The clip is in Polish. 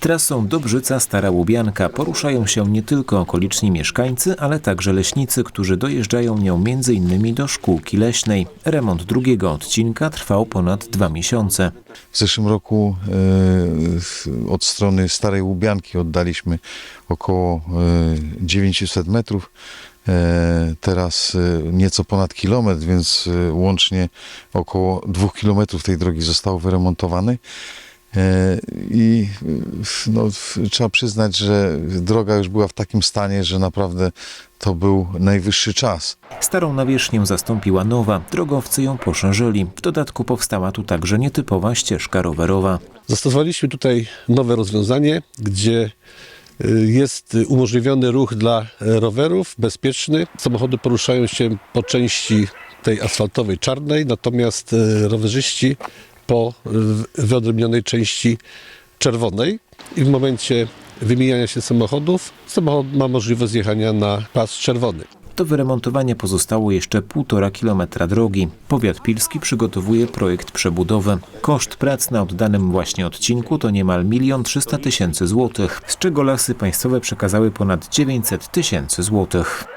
Trasą Dobrzyca Stara Łubianka poruszają się nie tylko okoliczni mieszkańcy, ale także leśnicy, którzy dojeżdżają nią m.in. do szkółki leśnej. Remont drugiego odcinka trwał ponad dwa miesiące. W zeszłym roku e, od strony Starej Łubianki oddaliśmy około e, 900 metrów. E, Teraz e, nieco ponad kilometr, więc e, łącznie około dwóch kilometrów tej drogi zostało wyremontowanej. E, I no, trzeba przyznać, że droga już była w takim stanie, że naprawdę to był najwyższy czas. Starą nawierzchnię zastąpiła nowa, drogowcy ją poszerzyli. W dodatku powstała tu także nietypowa ścieżka rowerowa. Zastosowaliśmy tutaj nowe rozwiązanie, gdzie y, jest y, umożliwiony ruch dla rowerów, bezpieczny. Samochody poruszają się po części tej asfaltowej czarnej, natomiast e, rowerzyści po wyodrębnionej części czerwonej. I w momencie wymijania się samochodów, samochód ma możliwość zjechania na pas czerwony. Do wyremontowania pozostało jeszcze półtora kilometra drogi. Powiat pilski przygotowuje projekt przebudowy. Koszt prac na oddanym właśnie odcinku to niemal milion trzysta tysięcy złotych, z czego lasy państwowe przekazały ponad 900 tysięcy złotych.